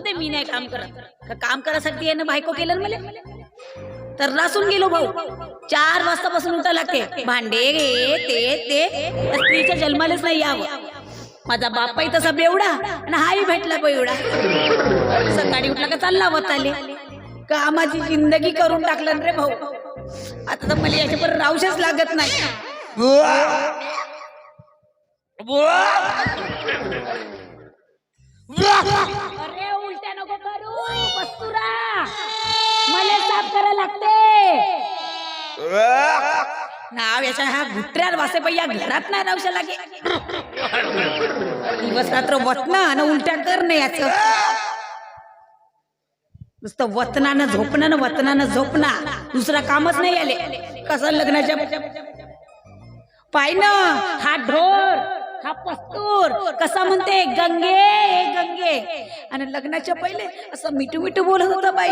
जाऊ दे मी नाही काम करत. का काम करायसाठी यानं बायको केलं ना मला? तर रासून गेलो भाऊ. चार वाजतापासून उठा लागते. भांडे ते ते. स्त्रीच्या जन्मालाच नाही यावं. माझा बापाही तसा बेवडा आणि हाही भेटला बेवडा. सकाळी उठला का चालला वताले. कामाची जिंदगी करून टाकलं ना रे भाऊ. आता तर मला याच्यावर राहूशच लागत नाही. अरे नको करू. कस्तुरा मला साफ करायला लागते. नाव याच्या ह्या गुटऱ्यात वासे बाई या घरात नाही राहू लागे दिवस रात्र वतन आणि उलट्या करणे याच. नुसतं वतनानं झोपणं वतनानं झोपणं. दुसरा कामच नाही आले. कसं लग्नाच्या पाय ना हा ढोर हा पस्तूर. कसा म्हणते? गंगे गंगे. आणि लग्नाच्या पहिले असं मिठू मिठू बोलत होता बाई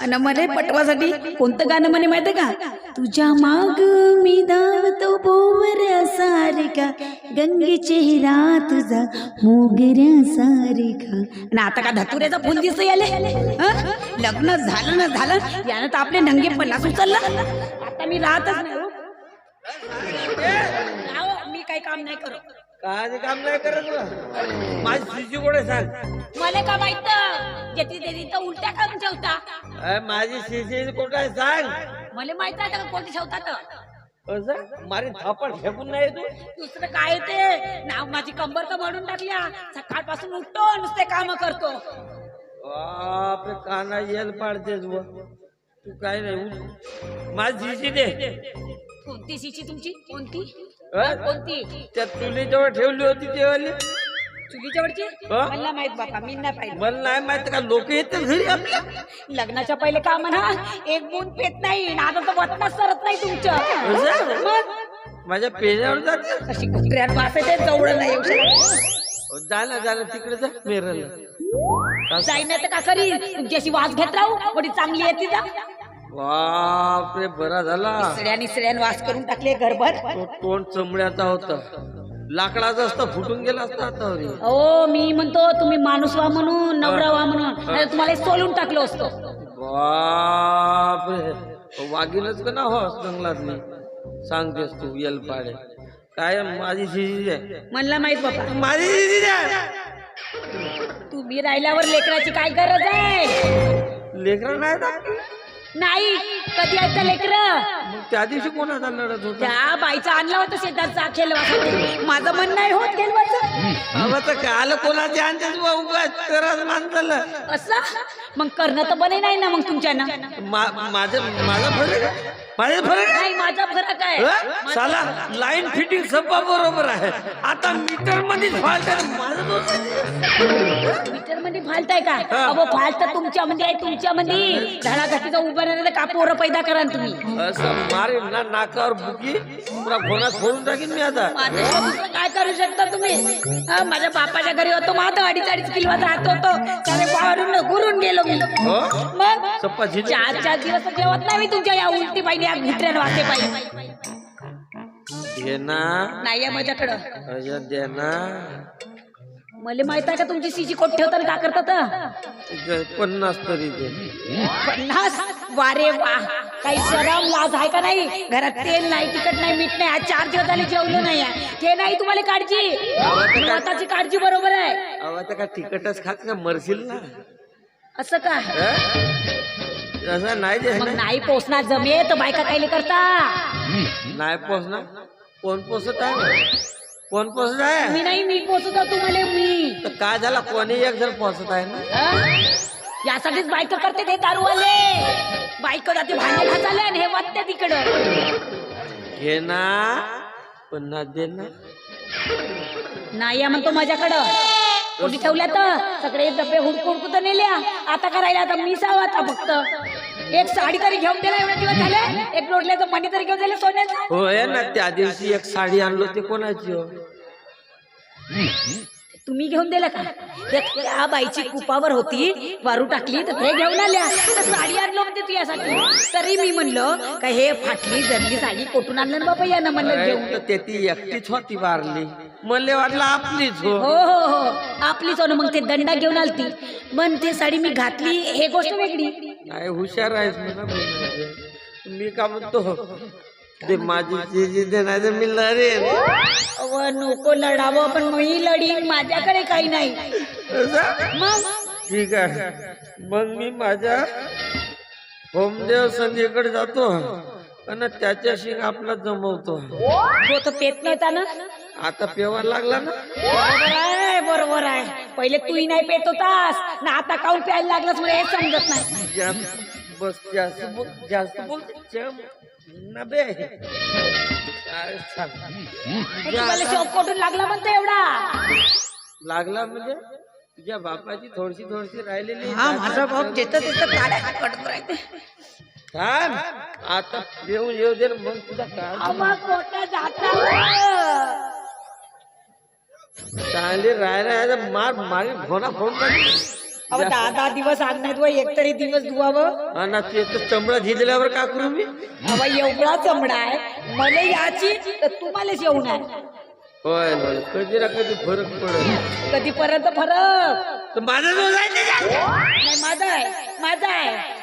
आणि मला पटवासाठी कोणतं गाणं म्हणे माहिती का? तुझ्या माग मी धावतो बोवऱ्या सारिका गंगे चेहरा तुझा मोगऱ्या सारिका. आणि आता का धतुऱ्याचा फुल दिसत याले लग्न झालं ना झालं यानं तर आपले नंगे पन्नास उचललं. आता मी राहतच नाही हो. काही काम नाही करत. काय काम नाही करत. माझी कोणी सांग? मला का माहीत? जेती तेती तर उलट्या करून ठेवता. अय, माझी शिशी कोण आहे सांग? मला माहीत नाही का कोणती ठेवतात असं मारी थापड फेकून नाही तू? दुसरं काय ते? नाव माझी कंबर तर म्हणून टाकल्या. सकाळपासून उठतो नुसते काम करतो. काना येल पाडतेस व तू काय नाही उठ. माझी शिशी दे. कोणती शिची तुमची? कोणती? कोणती? त्या चुलीजवळ ठेवली होती तेवाली चुलीच्यावरची? हा? मला माहीत बापा मी नाही पाहिलं. मला नाही माहीत का लोक येतात घरी आपल्या? लग्नाच्या पहिले का म्हणा एक गुण पेत नाही आणि आता तर वतनाच सरत नाही तुमचं. असं? मग? माझ्या पेजावर जाते कशी कुत्र्यात वास येते जवळ नाही येऊ शकत. हो, जा ना जा ना तिकडे जा मेरला. जाईन तर का करी तुमची अशी वास घेत राहू? थोडी चांगली येते जा. बापरे बरा झाला. निसड्यान वास करून टाकले घरभर. तो तोंड चमड्याचा होता. लाकडाचा असता फुटून गेला असता हातावर ओ मी म्हणतो तुम्ही माणूस व्हा म्हणून नवरा व्हा म्हणून. तुम्हाला सोलून टाकलो असतो. बापरे. वागीनच का ना हो जंगलात मी? सांगतेस तू येल पाडे. काय माझी शिजी आहे? म्हणला माहीत बाबा. माझी शिजी आहे? तुम्ही राहिल्यावर लेकराची काय गरज आहे? लेकरं नाही. नाही कधी ऐकतं लेकर? त्या दिवशी कोणाचा लढत होता? त्या बाईचा आणला होता शेजारचा खेळवासाठी माझं मन नाही होत खेळवायचं अहो तर काल कोणाचे आणतेस उगाच असं? मग करणं तर बने नाही ना मग तुमच्यानं. मा- माझं माझा फरक आहे. माझा फरक नाही माझा फरक आहे. हं? साला लाईन फिटिंग सप्पा बरोबर आहे. आता मीटर मध्येच फॉल्ट आहे. माझं दोष आहे. मीटरमध्ये फाल्ट आहे का? अहो फाल्ट तुमच्या मध्ये आहे तुमच्या मध्ये. धडाधकीचा उभं राहिलं का पोरं पैदा करा ना तुम्ही. असं मारेल ना नाकावर बुकी. पुरा फोनात फोडून टाकीन मी आता. दुसरं काय करू शकता तुम्ही? हा, माझ्या बापाच्या घरी होतो माझं अडीच अडीच किलोवर राहत होतो. त्याने वावरून गुरून गेलो मी. हो? मग सप्पा झिली चार चार दिवस जेवत नाही मी तुमच्या या उलटी पाहिजे या भित्र्यान वाटे पाहिजे दे ना नाही आहे माझ्याकडं अजा दे ना मला माहीत आहे का तुमची सीजी कोट ठेवताना का करतात? पन्नास तरी दे. पन्नास? वारे वा. काही शरम लाज आहे का नाही? घरात तेल नाही तिखट नाही मीठ नाही आज चार दिवस झाले जेवलं नाही. आहे. ते नाही तुम्हाला काळजी. स्वतःची काळजी बरोबर आहे. अहो आता का तिकटच खात का? मरशील ना. असं का? हं? असं नाही मग नाही पोचणार जमे तर बायका कायले करता? नाही पोचणार कोण पोचत आहे? कोण पोचत आहे? मी नाही मी पोचतो तुम्हाला मी. तर काय झाला? कोणी एक जण पोचत आहे ना? हं? यासाठीच बायका करते ते दारूवाले. बायको जाते भांडे घासाले आणि हे वाटते तिकडं. घे ना. पन्नास दे ना. नाही आहे म्हणतो माझ्याकडं. कुठे ठेवल्या तर सगळे डबे हुडकू हुडकू तर नेल्या आता करायला आता मिसाव आता फक्त. एक साडी तरी घेऊन दिला एवढे दिवस झाले. एक लोटल्याचं मणी तरी घेऊन दिले सोन्याचं. होय ना त्या दिवशी एक साडी आणलो ते कोणाची हो? तुम्ही घेऊन दिलं का? त्या- बाईची कुपावर होती वारू टाकली तर ते घेऊन आल्या. तर साडी आणलं म्हणते तुझ्यासाठी. तरी मी म्हणलं का हे फाटली जरली साडी कोठून आणलं ना बाबा यानं म्हणलं घेऊन? ते ती एकटीच होती वारली. मला वाटलं आपलीच हो. हो हो हो. आपलीच हो ना मग ते दंडा घेऊन आलती. पण ते साडी मी घातली हे गोष्ट वेगळी. नाही हुशार आहेस. मी का म्हणतो? ते माझी मी लढेन अव नको लढावं पण मी लढीन माझ्याकडे काही नाही. असं? मग? ठीक आहे. मग मी माझ्या होमदेव संजयकडे जातो आणि त्याच्याशी आपला जमवतो. तो तर पेत नव्हता ना आता पेवा लागला ना? बरोबर आहे बरोबर आहे. पहिले तूही नाही पेत होतास ना आता काऊन प्यायला लागलास? मला हे समजत नाही. जास्त बस जास्त बोल जास्त बोल. नबे. काय सांग. मग तुम्हाला शॉक कोठून लागला म्हणतो एवढा? लागला म्हणजे? तुझ्या बापाची थोडीशी थोडीशी राहिलेली हा माझा बाप जेत तिथं काड्या कटत राहते थांब. आता येऊन येऊ दे ना, मग तुझा काय आम्हा कोटा जाता चांगली राहायला मार मारी फोना फोन अहो दहा दहा दिवस आग नाही एक तरी दिवस धुवावं. आणि ते तर चमडा झिजल्यावर का करू मी? अहो एवढा चमडा आहे. मला याची तर तुम्हालाच येऊन आहे. होय होय. कधी ना कधी फरक पडत. कधीपर्यंत फरक? माझा जो नाही माझा आहे. माझा आहे.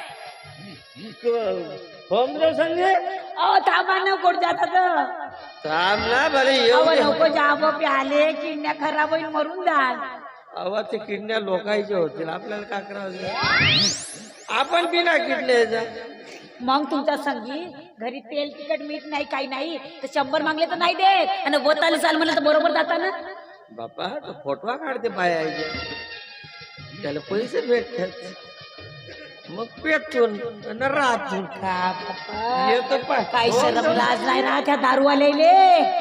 होमदेव संजय अहो थांबा ना कोण जातात थांब ना बरे अहो येऊ नको जाब प्याले किडण्या खराब होईल मरून जाल. आवाज ते किडण्या लोकांच्या होतील. आपल्याला काय करावं? आपण बिना किडण्याचा मग तुमच्या संगी घरी तेल तिखट मीठ नाही काही नाही तर शंभर मागले तर नाही देत. आणि वताले चाल म्हणलं तर बरोबर जाता ना बापा तो फोटवा काढते बायाच्या त्याला पैसे भेटतात. मग पेटून राहतून येतो पाय. काही शरम लाज नाही ना त्या दारूवाल्याले.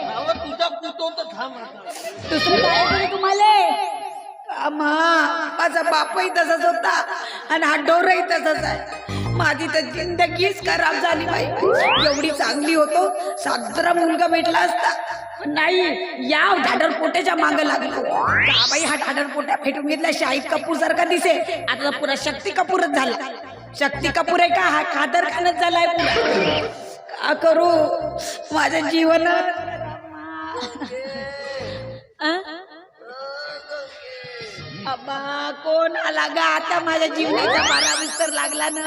अहो, तुझा पुतो तर थांब. दुसरं काय तुम्हाला. अम्मा माझा बापही तसाच होता आणि हा डोरही तसाच आहे. माझी तर जिंदगीच खराब झाली बाई. एवढी चांगली होतो साजरा मुलगा भेटला असता. नाही या धाडर पोट्याच्या मागं लागलो. बाई हा धाडर पोट्या फेटून घेतला शाहिद कपूर सारखा दिसे. आता पुरा शक्ती कपूरच झाला. शक्ती कपूर आहे का? हा खादर खानच झालाय का करू? माझ्या जीवन अबा कोण आला गा? आता माझ्या जीवनाचा बारा विस्तर लागला ना.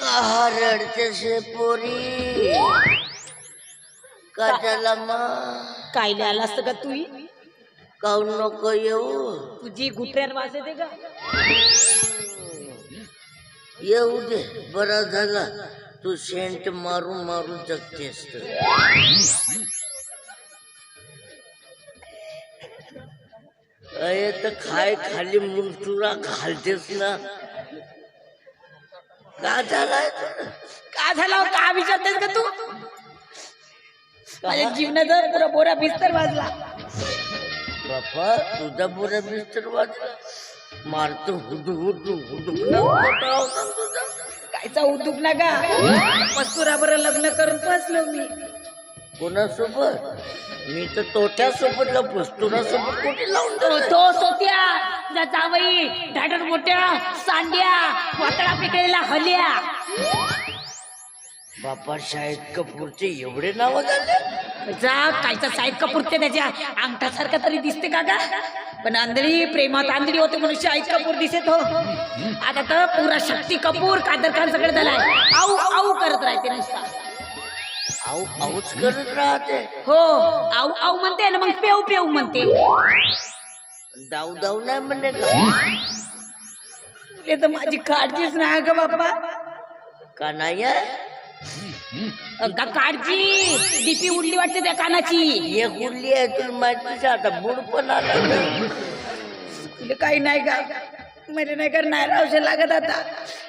का रडतेस पोरी। का त्याला मग काय लिहायला असतं का तू? काऊन नको येऊ? तुझी घुटऱ्यात वास येते का? येऊ दे बरा झाला. तू सेंट मारून मारून जगतेस तर. अरे तर खाय खाली मुलचुरा घालतेस ना. का झालाय? का झाला हो? का विचारतेस का तू? माझ्या जीवनाचा पुरा बोरा बिस्तर वाजला. बापा तुझा बुरा मिस्टर वाजला. मारतो हुडू हुडू हुडू कायचा उद्योग ना का पस्तुरा बरं लग्न करून फसलो मी. कोणासोबत? मी तर तोट्यासोबत लपस तुझ्यासोबत कुठे लावून तो? तो सोत्या जा जावई ढाडर मोठ्या सांड्या वातळा पिकलेला हल्या. बापा शाहिद कपूरचे एवढे नाव झाले? जा कायचा साहेब कपूर ते त्याच्या अंगठासारखा तरी दिसते का का पण आंधळी प्रेमात आंधळी होते म्हणून शाहिद कपूर दिसत हो. आता तर पुरा शक्ती कपूर कादर खान सगळे झालाय आऊ आऊ करत राहते नुसता. आऊ आऊच करत राहते. हो आऊ आऊ म्हणते ना मग पेऊ पेऊ म्हणते. दाऊ दाऊ नाही म्हणे का? तुले तर माझी काळजीच नाही का बाप्पा का नाही आहे? का काळजी? डीपी उडली वाटते त्या कानाची. एक उरली आहे तुला माहितीच आता बुड पण आला तुला काही नाही का? मला नाही का नाही राहू लागत आता?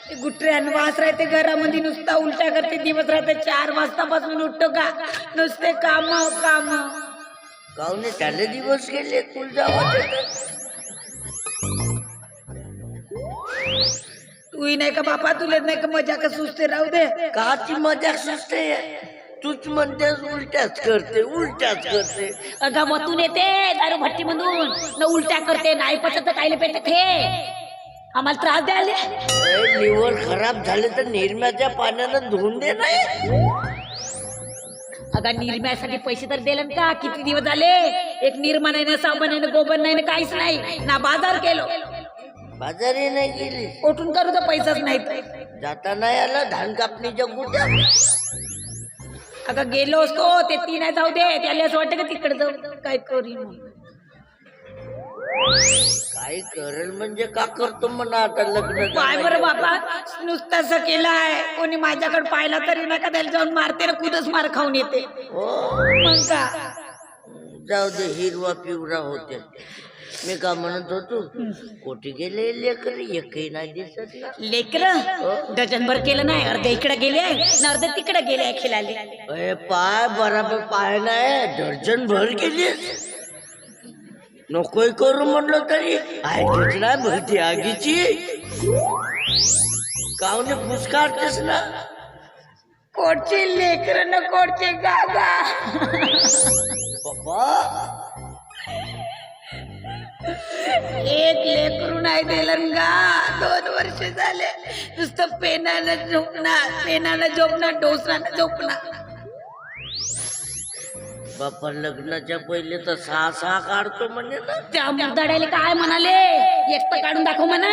ते गुटरे आणि वास राहते घरामध्ये नुसता उलटा करते दिवस राहते चार वाजतापासून उठतो का? नुसते काम काम. काऊन त्याले दिवस गेले? तुला जावं तूही नाही का बापा तुला नाही का मजा का सुचते राहू दे। काची मजाक सुचते तूच म्हणतेस उलट्याच करते उलट्याच करते। अगं वतून येते दारू भट्टी मधून न उलट्या करते नाही पचत तर कायले पेटत हे. आम्हाला त्रास द्यायला लिव्हर खराब झाले तर निरम्याच्या पाण्यानं धुवून दे नाही अगं निर्म्यासाठी पैसे तर दिले ना का? किती दिवस झाले? एक निर्मा नाही ना साबण नाही ना गोबर नाही ना काहीच नाही. ना बाजार केलो. बाजारी नाही गेली. उठून करू तर पैसाच नाही जाता नाही आला धान कापणीच्या गुट्या अगं गेलो असतो ते ती नाही जाऊ दे. त्याला असं वाटतं का तिकडे जाऊ काय करी काय करेल म्हणजे का करतो म्हणा आता लग्न पाय झालं. बरं बाबा नुसतं असं केलंय कोणी माझ्याकडे पाहिला तरी नका त्याला जाऊन मारते ना कुदच मार खाऊन येते. हो. मग का? जाऊ दे हिरवा पिवरा होते. मी का म्हणत होतो कोटी गेले लेकर एकही नाही दिसत. ना. लेकर? डझन भर केलं नाही अर्धे इकडे गेले आणि अर्धे तिकडे गेले आहे खेळायला अरे पाय बराबर पाय नाही दर्जन भर गेली. नकोय करू म्हणलं तरी ऐकच नाही भरती आगीची. कावने पुसकारतेस ना? कोटचे लेकर न कोटचे गागा? पप्पा एक लेकरू नाही दिलं गा. दोन वर्ष झाले. नुसतं पेनानं झोपणार पेनानं झोपणार डोसरानं झोपणार. बाप्पा लग्नाच्या पहिले तर सहा सहा काढतो म्हणजे ना. त्या मुरदाड्याला काय म्हणाले? एकटं काढून दाखव म्हणा.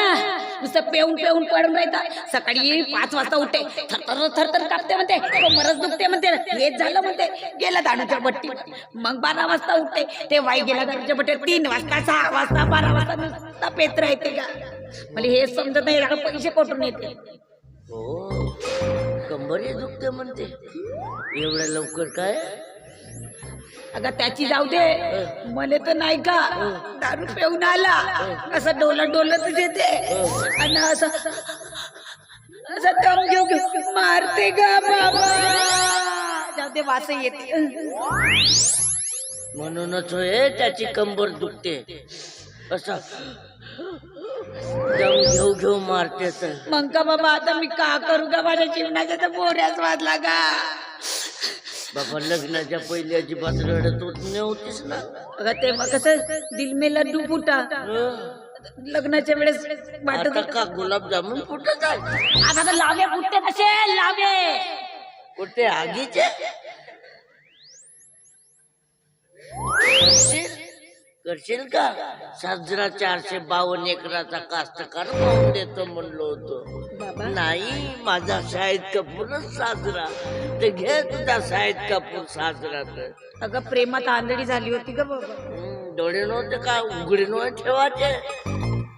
नुसतं पेऊन पेऊन पडून राहतात सकाळी पाच वाजता उठते. थरथर थरथर कापते म्हणते. कमरच दुखते म्हणते. हेच झालं म्हणते. गेला दाडूच्या बट्टी. मग बारा वाजता उठते. ते वाई गेला दाडूच्या बट्टी तीन वाजता सहा वाजता बारा वाजता नुसता पेत्र येते का? मला हे समजत नाही. पैसे कोठून येते हो कंबरही दुखते म्हणते. एवढ्या लवकर काय? अगं त्याची जाऊ दे. मला तर नाही का? दारू पिऊन आला. असं डोलत डोलतच येते आणि असं असं दम घेऊ घेऊ मारते का बाबा. जाऊ दे वास येते. म्हणूनच होय त्याची कंबर दुखते. असं दम घेऊ घेऊ मारते तर. मग का बाबा आता मी का करू का माझ्या जीवनाच्या तर बोऱ्याच वाजला का बाबा लग्नाच्या पहिले अजिबात रडत होत नव्हतीस ना. मग कसं दिल में लड्डू फुटा. लग्नाच्या वेळेस वाटत आता होतं. का गुलाबजामुन कुठं आता तर लावे फुटते कसे लावे. कुठे आगीचे? करशील? करशील का? साजरा चारशे बावन्न एकराचा कास्तकार पाहून देतो म्हणलो होतो. नाही माझा शाहिद कपूरच साजरा. ते घे तुझा शाहिद कपूर साजरा तर. अगं प्रेमात आंधळी झाली होती का बाबा. हम्म, डोळे नव्हते का? उघडे नव्हते ठेवायचे?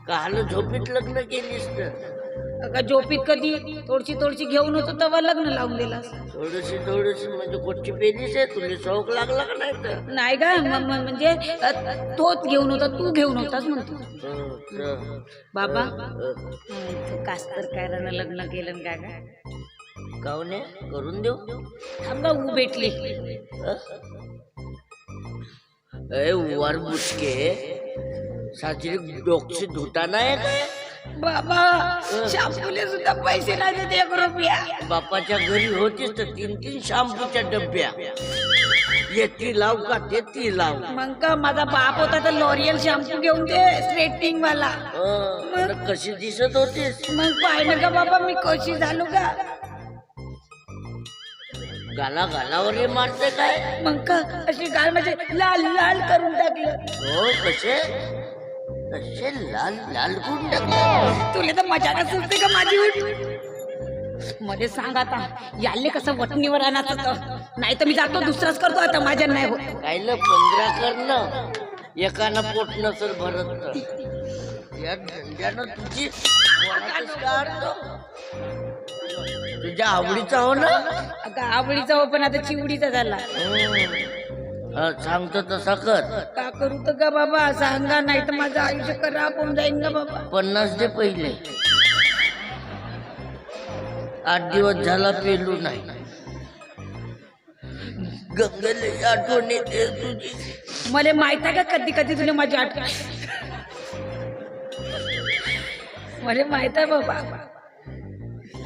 का हाल झोपीत लग्न केलीस तर. अगं झोपीत कधी थोडीशी थोडीशी घेऊन होतो तेव्हा लग्न लावून दिला थोडीशी थोडीशी म्हणजे कोणची पेलीस आहे? तुला शौक लागला का नाही तर? नाही का म- म- म्हणजे अ, तोच घेऊन होता तू घेऊन होतास म्हणतो. हं, बाबा हं. तू कास्तर कायरानं लग्न केलं न का गा काऊन आहे? करून देऊ? थांबा ऊ भेटली. ए वर बुचके साजरी डोकशी धुता नाही काय बाबा शापूले सुद्धा पैसे नाही देत एक रुपया. बापाच्या घरी होतीस तर तीन तीन शॅम्पूच्या डब्या. ये ती लाव का ते ती लाव. मग का माझा बाप होता तर लॉरियल शॅम्पू घेऊन दे स्ट्रेटनिंग वाला. आणि कशी दिसत होतीस? मग पाहिलं का बाबा मी कशी झालो का गाला गालावर हे मारते काय? मग का अशी गाल म्हणजे लाल लाल करून टाकलं. हो कसे? कसे लाल लाल टाकले तुला तर का सुचते का माझी मध्ये सांग आता याले कसं वटणीवर आणायचं होतं नाही तर मी जातो दुसराच करतो आता माझ्या नाही होत. कायलं पंधरा करणं एकानं पोट नसल भरत तर. या धंद्यानं तुझी तुझ्या आवडीचा हो ना? अगं आवडीचा हो पण आता चिवडीचा झाला. सांगतो तसा कर. का करू तर का बाबा? सांगा नाही तर माझं आयुष्य खराब होऊन जाईन का बाबा. पन्नास दे पहिले. आठ दिवस झाला पेलू नाही. गंगले आठवण येते तुझी. मला माहीत आहे का कधी कधी तुला माझी आठवण मला माहीत आहे बाबा.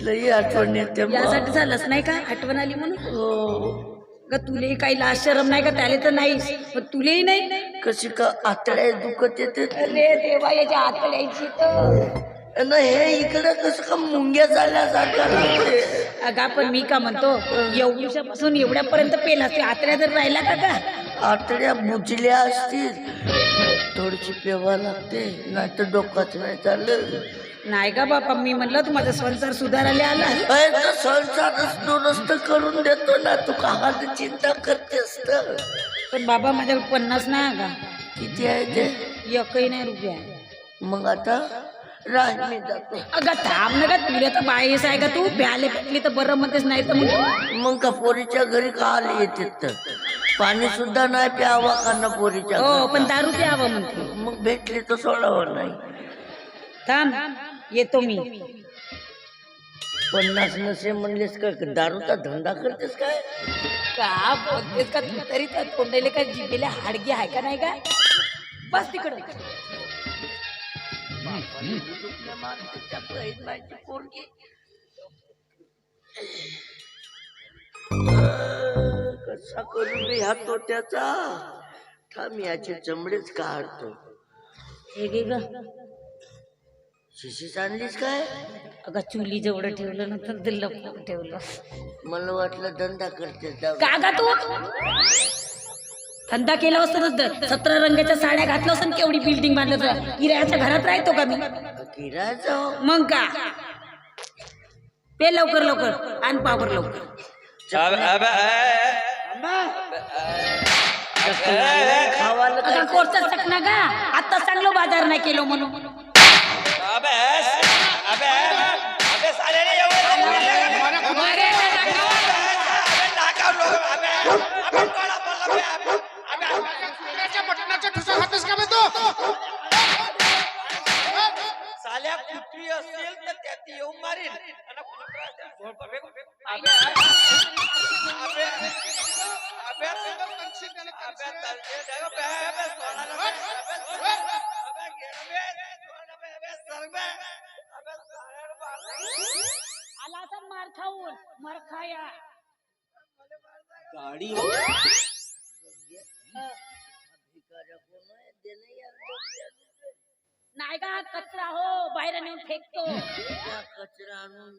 लई आठवण येते. यासाठी झालंच नाही का? आठवण आली म्हणून? हो. का तुले काही लाज शरम नाही का? त्याले तर नाही. पण तुलेही नाही. कशी का आतड्या दुखत येते? अरे देवा याच्या आतड्याची तर. हे इकडे कसं का मुंग्या झाल्यासारखं लागते? अगा पण मी का म्हणतो एवढ्यापासून एवढ्यापर्यंत पेला असते. आतड्या जर राहिला का का आतड्या बुजल्या असतील. थोडीशी पेवा लागते नाही तर डोकाच नाही चाललं नाही का बापा मी म्हणलं तू माझा संसार सुधारायला आला. अरे तर संसारच दुरुस्त करून देतो ना तू काहाची चिंता करतेस तर? पण बाबा माझ्याकडे पन्नास नाही का किती आहे ते? एकही नाही रुपया. मग आता राज मी जातो. अगं थांब ना का तुला तर बाईस आहे का तू. प्याले पिकली तर बरं म्हणतेस नाही तर मग? मग का पोरीच्या घरी का आले येते तर? पाणी सुद्धा नाही प्यावा का ना पोरीच्या हो घरी? पण दारू प्यावं म्हणते. मग भेटली तर सोडावं नाही. थांब. येतो मी. पन्नास नसे म्हणलेस का दारूचा धंदा करतेस काय? का बोलतेस का तू? तरी त्या तोंडाले का जिभेला हाडगी आहे का नाही का बस तिकडं. कसा करू बी हा तोट्याचा? थांब याचे चमडेच काढतो. हे घे ग. शिशी आणलीस काय? अगं चुली जेवढं ठेवलं ना तर दिलं ठेवलं. मला वाटलं धंदा करते जाऊ. का गा तू? धंदा केला असतं तर सतरा रंगाच्या साड्या घातलं असतं केवढी बिल्डिंग बांधलं तर किरायाच्या घरात राहतो का मी? किरायचा? हो. मग का? पे लवकर लवकर. आण पावर लवकर. खावाला आता कोर्सचा चकना का आता चांगलं बाजार नाही केलो म्हणून. ठुसा खातेस का बे तू साल्या कुत्री असेल तर त्यात येऊन मारीन आणि आला असं मार खाऊन मार खाया. नाही का कचरा हो बाहेर नेऊन फेकतो. कचरा आणून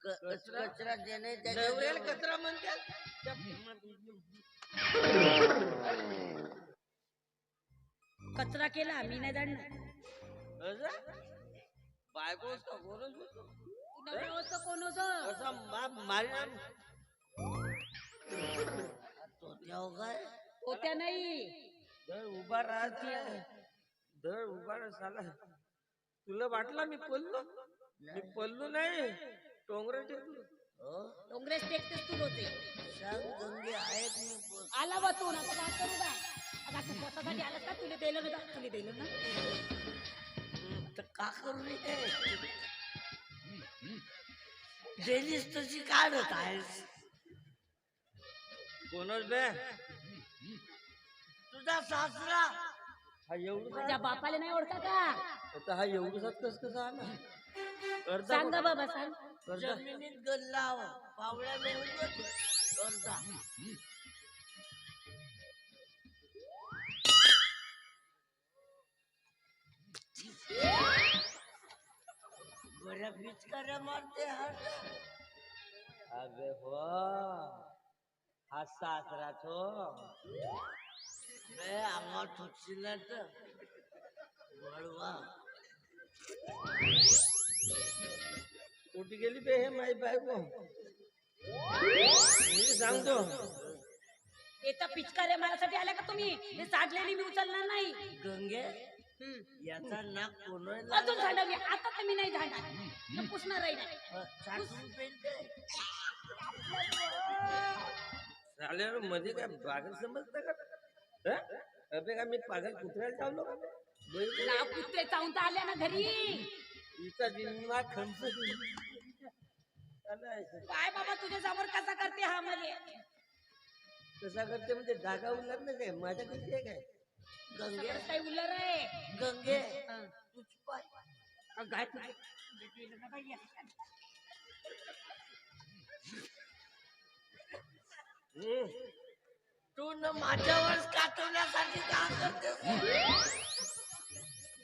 कचरा देणे कचरा म्हणतात. कचरा केला मी नाही जाणणार? बायको कोण होत्या नाही। उभा राहते उभा साला। तुला वाटला मी पडलो मी पडलो नाही टोंगर टेकलो डोंगरेच टेकतेस तू होते। आला बा तू ना आता करू का आता तू स्वतःसाठी आलास का तुला दिलं ना तुला दिलं ना। का करू रे डेलीच तशी काढत आहेस कोणच बे तुझा सासरा हा एवढं माझ्या बापाला नाही ओळखा का? आता हा कस कसं आला अर्धा सांगा बाबा सांग. अर्धा जमिनीत गल्लाव पावळ्या अर्धा बऱ्या पिचकाऱ्या मारते हा। अबे हो हा सासरा तो। बे अंगावर ठुकशील ना तर वळवा कुठे गेली बे हे माई बायको। मी सांगतो येता पिचकारे मारासाठी आल्या का तुम्ही? हे साठलेली मी उचलणार नाही. गंगे. याचा नाक कोण अजून झाडावी आता तर मी नाही झाडणार पुसणार पेलते साल्यावर मध्ये काय पागल समजतं का? हं? अबे का मी पागल कुत्र्याला चावलो का? बैल नाव कुत्रे चावून तर आल्या ना घरी. हिचा जिन्मा खंच काय बाबा तुझ्या समोर कसा करते हा मध्ये? कसा करते म्हणजे डागा उलट नाही काय? माझ्या किती आहे काय? गंगे. काही उलर आहे. गंगे. तुझ पाय. अगं, काय तुझे- हम्म. तू न माझ्यावर काटवण्यासाठी का करतेस?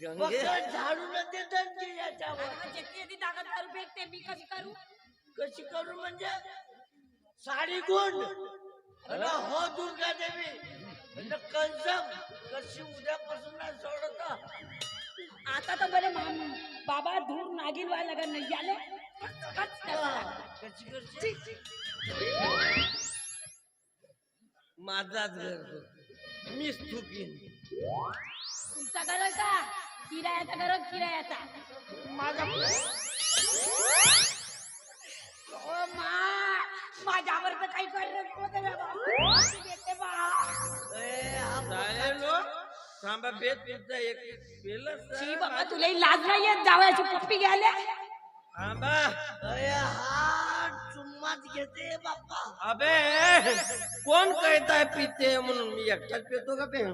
म्हणजे? फक्त झाडू न ते याच्यावर. ताकद दारू फेकते मी कशी करू? कशी करू म्हणजे? साडी गुंड अरे हो दुर्गा देवी म्हणजे कंसम कशी उद्यापासून नाही सोडत आता तर बरं माम बाबा धूर नागिन व्हायला लागत नाही याले? कच कशी करशी माझाच घर मीच चुकीन तुमचा घर का? किरायाचा घर किरायाचा. माझा ओ मा! माझ्यावर तर काही थांबा बेत पिझ्झा एक शी बाबा तुला ही लाज नाही येत जावयाची पप्पी घ्यायला थांबा अरे हा चुम्माच घेते बाप्पा अबे कोण कहताय पिते म्हणून मी एकटाच पितो का पे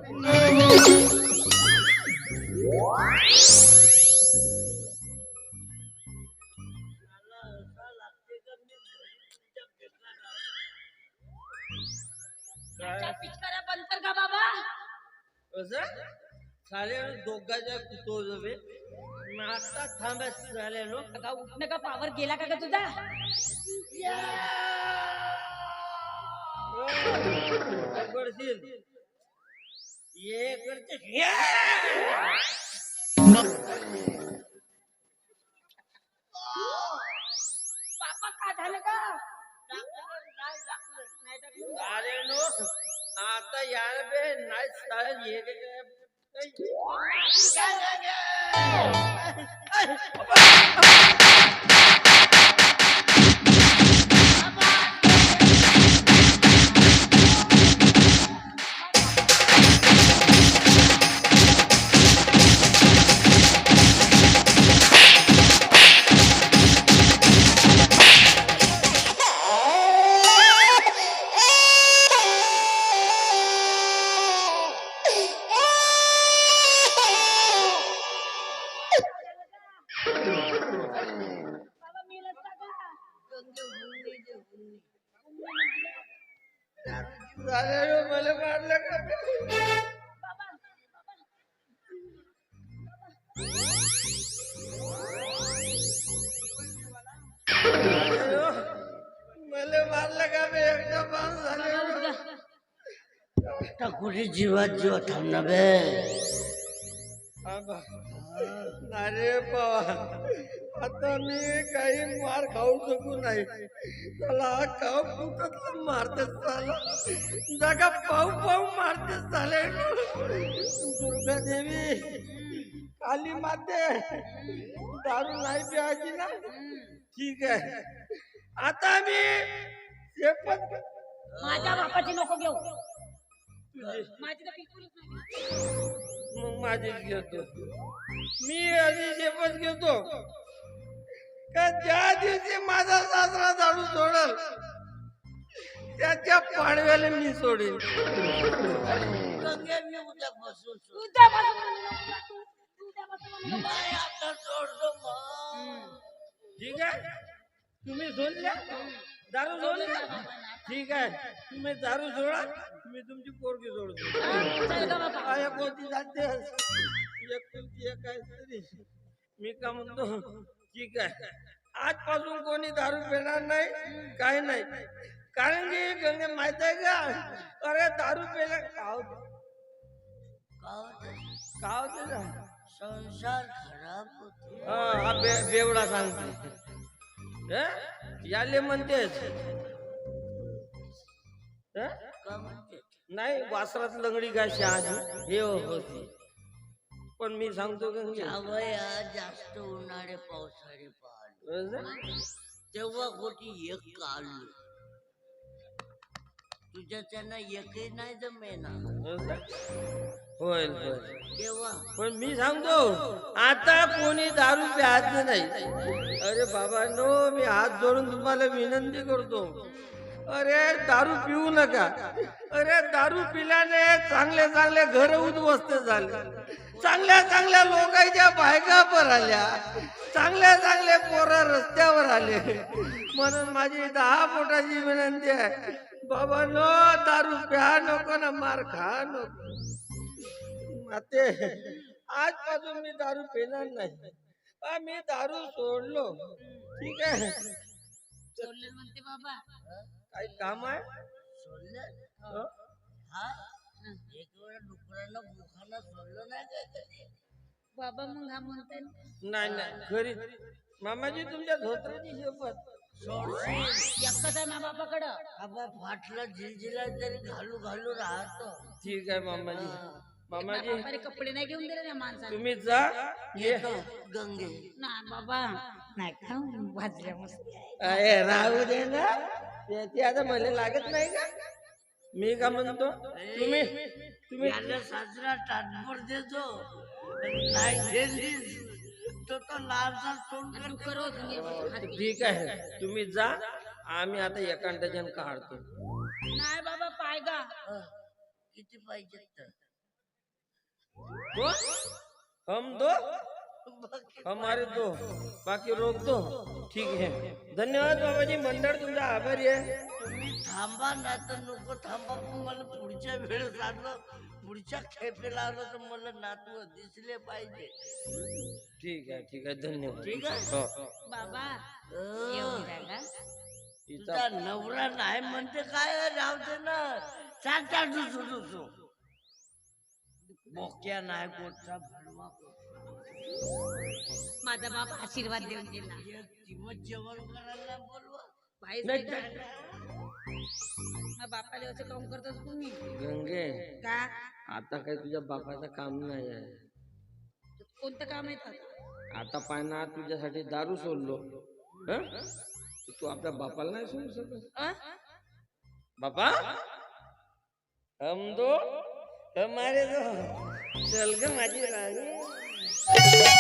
तुमच्या पिचकाऱ्या बंद कर का बाबा? असं दोघाच्या आता थांबा हो. का उठणं का पावर गेला का ग तुझा? ये करते. बापा चालेल हो, मला मारलं का बाबा झाले. आता मी काही मार खाऊ शकू नाही. त्याला हा काव फुटत मारते चाला. जागा पाऊ पाऊ मारते चाले दुर्गा देवी काली माते दारू नाही प्यायची ना? ठीक आहे. आता मी शेपत माझ्या बापाची नको घेऊ. मग माझी घेतो. मी अशी शपथ घेतो. का ज्या दिवशी माझा सासरा झाडू सोडल त्याच्या पाडव्याला मी सोडेल मी उद्यापासून सोड. उद्यापासून म्हणू नको ना तू. तू उद्यापासून म्हणू नको. नाही आता सोडतो मग. ठीक आहे? तुम्ही सोडल्या? दारू सोडल्या ठीक आहे. तुम्ही दारू सोडा मी तुमची पोरगी सोडतो. चल ग बाबा. काय कोणती जाते? एक तुमची एक आहे तरी मी का म्हणतो? ठीक आहे आजपासून कोणी दारू पिणार नाही काय नाही कारण की गंगे माहीत आहे का अरे दारू पिला का होतं? का होतं? का होतं ना? संसार खराब होतो हा हा बे- बेवडा सांगतो हे? याले म्हणतेच हे? म्हणते नाही वासरात लंगडी काय शहाजी हे होती पण मी सांगतो जावया जास्त उन्हाळे पावसाळे तेव्हा कोटी एक काढलो तुझ्या त्यांना एकही नाही जमेना. पण मी सांगतो आता कोणी दारू प्यायचं नाही. अरे बाबा नो मी हात जोडून तुम्हाला विनंती करतो. अरे दारू पिऊ नका. अरे दारू पिल्याने चांगले चांगले घर उद्ध्वस्त झाले. चांगल्या चांगल्या लोकांच्या बायका पर आल्या. चांगल्या चांगल्या पोरं रस्त्यावर आले. म्हणून माझी दहा पोटाची विनंती आहे बाबा नो दारू प्या नको ना मार खा नको. माते आजपासून मी दारू पिणार नाही. मी दारू सोडलो. ठीक आहे. सोडलं म्हणते बाबा. काही काम आहे? सोडलं? एक वेळा डुकरांना बुखांना सोडलं नाही काय कधी? बाबा मग हा म्हणताय ना. नाही नाही खरी मामाजी तुमच्या धोत्राची शपथ सोडशील? एकच आहे मा बापाकडं आबा फाटला झिलझिला तरी घालू घालू राहतो. ठीक आहे मामाजी. मामाजी. बापाने कपडे नाही घेऊन दिले ना माणसाला. तुम्ही जा. ये. येतो गंगे. ना बाबा. नाही का? भाजल्या मस्त. राहू दे ना. त्याची आता मला लागत नाही का? मी का म्हणतो? तुम्ही तुम्ही याला साजरा ताटभर देतो. नाही गेलीस तो तो लालचा तोंड तू करतो करो नाही ठीक आहे तुम्ही जा आम्ही आता एकांत जण काढतो. बाबा पाय गा हं, किती पाहिजे हम दो हमारे दो बाकी रोक दो ठीक है। धन्यवाद बाबाजी मंडळ तुमचा आभारी आहे। तुम्ही थांबा ना तर नको थांबा पण मला पुढच्या वेळेस आलं पुढच्या खेपेला आलं तर मला नातू दिसले पाहिजे. ठीक आहे ठीक आहे. धन्यवाद. ठीक आहे? हो. बाबा येऊन राहिला तिचा तुझा नवरा नाही म्हणते काय? राहू दे ना. चाल चाल दुसू दुसू बोक्या नाही भडवा माझा बाप आशीर्वाद देऊन गेला. एक दिवस जेवण करायला बोलवा भाईच नाही, नाही करायला. मग बापाला असं काम करतात तुम्ही गंगे. का? आता काही तुझ्या बापाचं काम नाही आहे. कोणतं काम येतात आता पायना तुझ्यासाठी दारू सोडलो. हं? तू आपल्या बापाला नाही सोडू शकत. बापा? हम दो? हमारे दो. चल ग माझी राणी. Música